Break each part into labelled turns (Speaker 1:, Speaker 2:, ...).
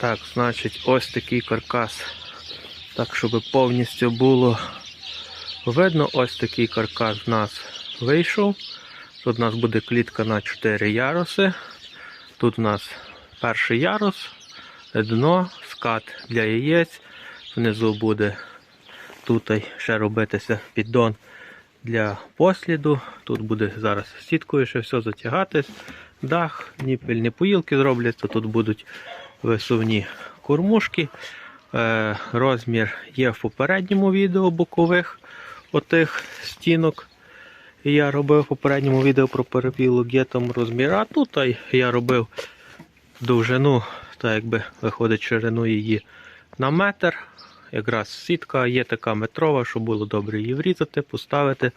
Speaker 1: Так, значить, ось такий каркас. Так, щоб повністю було видно, ось такий каркас в нас вийшов. Тут у нас буде клітка на 4 яруси. Тут у нас перший ярус, дно, скат для яєць. Внизу буде тут ще робитися піддон для посліду. Тут буде зараз сіткою ще все затягатись. Дах, ніпельні поїлки зробляться. Тут будуть висувні кормушки. Е, розмір є в попередньому відео бокових отих стінок. Я робив в попередньому відео про перепілок є там. А тут я робив довжину, так якби виходить ширину її на метр. Якраз сітка є така метрова, щоб було добре її врізати, поставити.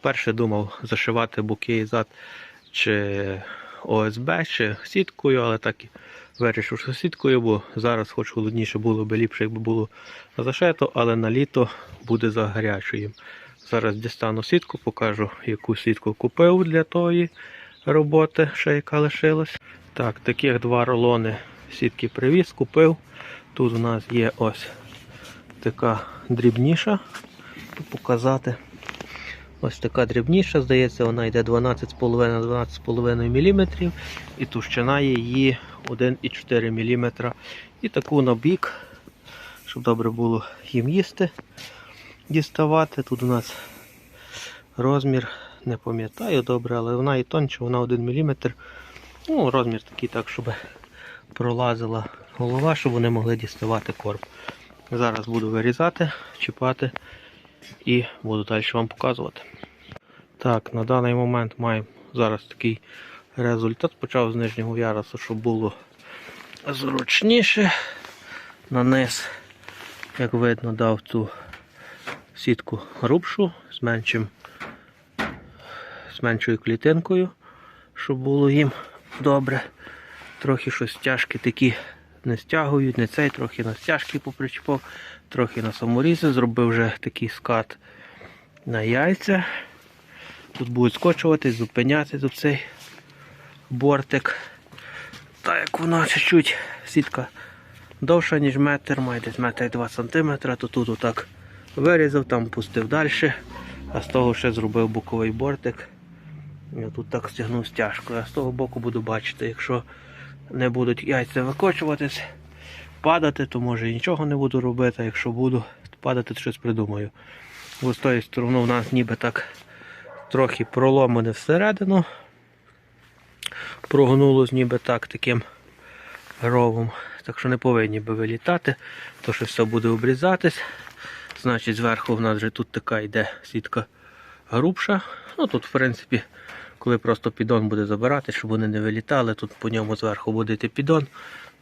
Speaker 1: Перше думав зашивати боки і зад чи ОСБ, чи сіткою, але так і вирішив, що сіткою, бо зараз хоч холодніше було би ліпше, якби було зашито, але на літо буде за гарячою. Зараз дістану сітку, покажу, яку сітку купив для тої роботи, ще яка лишилась. Так, таких два рулони сітки привіз, купив. Тут у нас є ось така дрібніша. Показати. Ось така дрібніша, здається, вона йде 12,5 на 12,5 мм і товщина її 1,4 мм. І таку на бік, щоб добре було їм їсти, діставати. Тут у нас розмір, не пам'ятаю добре, але вона і тонче, вона 1 мм. Ну, розмір такий так, щоб пролазила голова, щоб вони могли діставати корм. Зараз буду вирізати, чіпати і буду далі вам показувати. Так, на даний момент маємо зараз такий результат. Почав з нижнього ярусу, щоб було зручніше. На низ, як видно, дав цю сітку грубшу з меншим, з меншою клітинкою, щоб було їм добре. Трохи щось стяжки такі не стягують, не цей, трохи на стяжки попричіпав, трохи на саморізи, зробив вже такий скат на яйця. Тут будуть скочувати, зупиняти тут цей бортик. Так як вона чуть-чуть сітка довша, ніж метр, має десь метр 2 см, то тут отак вирізав, там пустив далі, а з того ще зробив боковий бортик. Я тут так стягнув стяжкою, а з того боку буду бачити, якщо не будуть яйця викочуватись, падати, то може і нічого не буду робити, а якщо буду падати, то щось придумаю. Ось з тої сторони у нас ніби так трохи проломане всередину. Прогнулось ніби так таким ровом. Так що не повинні би вилітати, то що все буде обрізатись. Значить, зверху в нас вже тут така йде сітка грубша. Ну тут, в принципі, коли просто піддон буде забирати, щоб вони не вилітали, тут по ньому зверху буде йти піддон,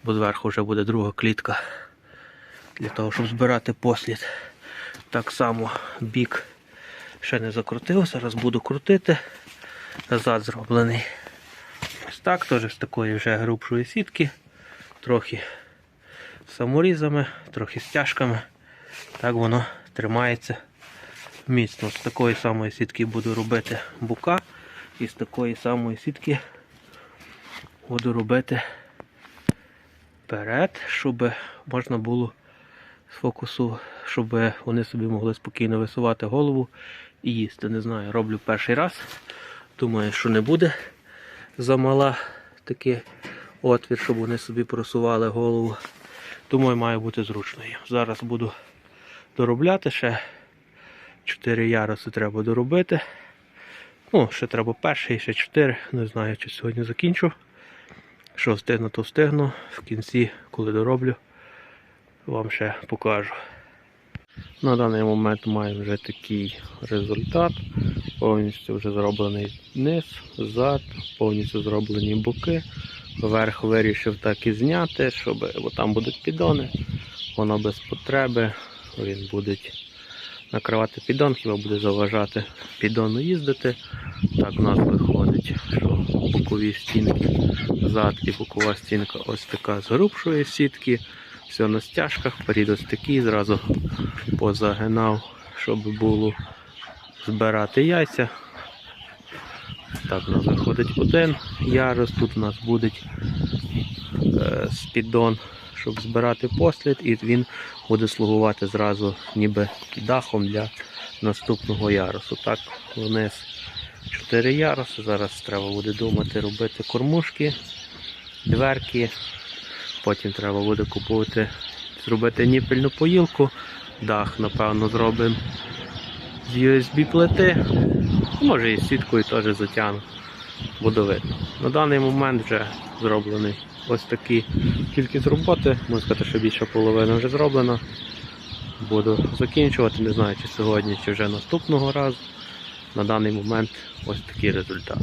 Speaker 1: бо зверху вже буде друга клітка для того, щоб збирати послід. Так само бік ще не закрутив, зараз буду крутити. Назад зроблений. Ось так, теж з такої вже грубшої сітки, трохи саморізами, трохи стяжками. Так воно тримається міцно. З такої самої сітки буду робити бука. І з такої самої сітки буду робити вперед, щоб можна було з фокусу, щоб вони собі могли спокійно висувати голову і їсти. Не знаю, роблю перший раз. Думаю, що не буде замала такий отвір, щоб вони собі просували голову. Думаю, має бути зручною. Зараз буду доробляти ще 4 яруси треба доробити. Ну, ще треба перший, ще 4. Не знаю, чи сьогодні закінчу. Що встигну, то встигну. В кінці, коли дороблю, вам ще покажу. На даний момент маємо вже такий результат. Повністю вже зроблений низ, зад, повністю зроблені боки. Верх вирішив так і зняти, щоб, бо там будуть піддони. Воно без потреби. Він буде накривати піддон, хіба буде заважати піддону їздити. Так у нас виходить, що бокові стінки, зад і бокова стінка ось така з грубшої сітки. Все на стяжках, перід ось такий, зразу позагинав, щоб було збирати яйця. Так у нас виходить один ярус, тут у нас буде е, спіддон, щоб збирати послід, і він буде слугувати зразу ніби дахом для наступного ярусу. Так, вниз 4 яруси. Зараз треба буде думати робити кормушки, дверки. Потім треба буде купувати, зробити ніпельну поїлку. Дах, напевно, зробимо з USB плити. Може і сіткою теж затягну. Буде видно. На даний момент вже зроблений ось такі кількість роботи. Можна сказати, що більша половина вже зроблена. Буду закінчувати, не знаю, чи сьогодні, чи вже наступного разу. На даний момент ось такий результат.